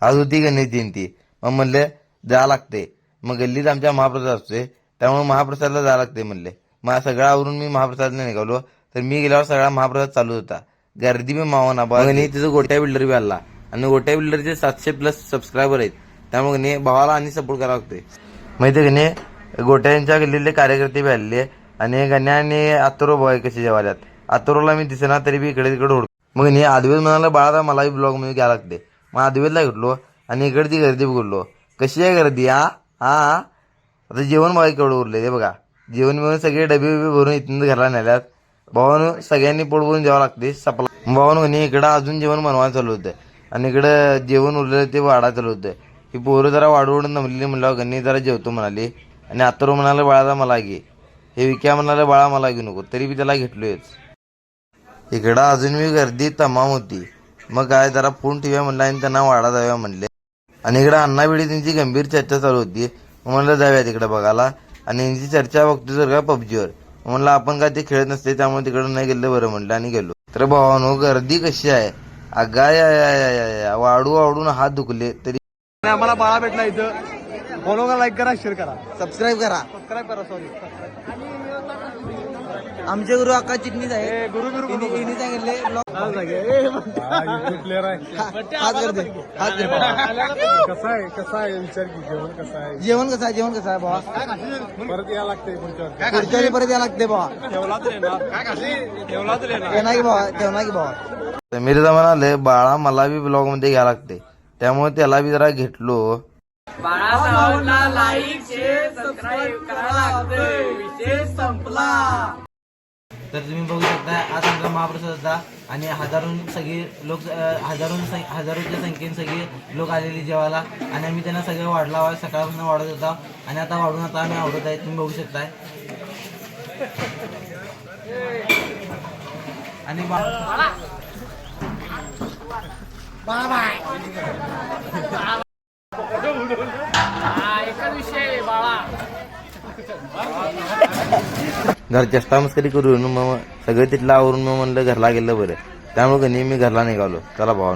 आज होती गणेश जयंती. मग म्हणले जावं लागते. मग गल्लीत आमच्या महाप्रसाद असतोय. त्यामुळे महाप्रसादला जावं लागते म्हणले. मग सगळं आवरून मी महाप्रसादला निघालो. तर मी गेल्यावर सगळा महाप्रसाद चालू होता. गर्दी बी मावना आणि तिथं गोट्या बिल्डर बी आला आणि गोट्या बिल्डरचे सातशे प्लस सबस्क्रायबर आहेत. त्यामुळे गणे भावाला आणि सपोर्ट करावा लागतोय. माहिती गणे गोट्यांच्या गल्लीतले कार्यकर्ते बी आलेले. आणि गण्या आणि आतरो बॉय कसे जेवाल्यात आतरोला मी दिसेना तरी बी इकडे तिकडे होड मग नाही आदवेद म्हणाला बाळा मलाही ब्लॉगमध्ये घ्यावं लागते. मग आदवेदला घेतलो आणि इकडची गर्दी बघलो कशी आहे गर्दी हा? हा? आता जेवण बघा केवढं उरले ते बघा. जेवण मिळून सगळे डबे बिबे भरून इथून घरला नेल्यात. भावानं सगळ्यांनी पोट भरून जेवा लागते सपला. भावानं म्हणे इकडं अजून जेवण बनवायला चालू होतं आणि इकडं जेवण उरलेलं ते वाढा चालू होतं ही पोरं जरा वाढवून नमलेली म्हणल्यावर गणी जरा जेवतो म्हणाली. आणि आतरो म्हणाले बाळाला मला घे. हे विक्या म्हणाले बाळा मला घेऊ नको. तरी बी त्याला घेतलोयच. इकडं अजून मी गर्दी तमाम होती. मग काय जरा फोन ठेवूया म्हणलं आणि त्यांना वाडा जाऊया म्हणले. आणि इकडं अण्णा बिडी त्यांची गंभीर चर्चा चालू होती. म्हणलं जाऊया तिकडे बघायला. आणि यांची चर्चा बघतो जर का पबजीवर. म्हणलं आपण काय ते खेळत नसते त्यामुळे तिकडे नाही गेलं बरं म्हणलं आणि गेलो. तर भावानो गर्दी कशी आहे? अगा या वाढू वाढून हात दुखले तरी. आणि आम्हाला बाळा भेटला इथं. फॉलो करा लाईक करा शेअर करा. सबस्क्राईब करा. सबस्क्राईब करा सॉरी आमचे गुरु अक्का चिटणीच आहे गुरु गुरु. सांगितले प्लेअर आहे हात करते हात करते कसा आहे कसा आहे विचार की जेवण कसं आहे जेवण कसं आहे जेवण कसं आहे बाबा परत या लागते पुढच्या परत यायला लागते बाबा ठेवलाच की बाबा ठेवणार की बाबा समीरदा म्हणाले बाळा मला बी ब्लॉगमध्ये घ्यावं लागते त्यामुळे त्याला बी जरा घेतलो तर तुम्ही बघू शकता आज आमचा महाप्रसाद होता आणि हजारों सगळे लोक हजारों हजारोच्या संख्येने सगळे लोक आलेले जेवायला आणि आम्ही त्यांना सगळं वाढला सकाळपासून वाढत होता. आणि आता वाढून आता आम्ही आवडत आहे तुम्ही बघू शकताय. आणि एका विषय बाळा. चेष्टा मस्करी करून मग सगळं तिथलं आवरून मग म्हणलं घरला गेलं बरं. त्यामुळे कधी मी घरला निघालो चला भावा.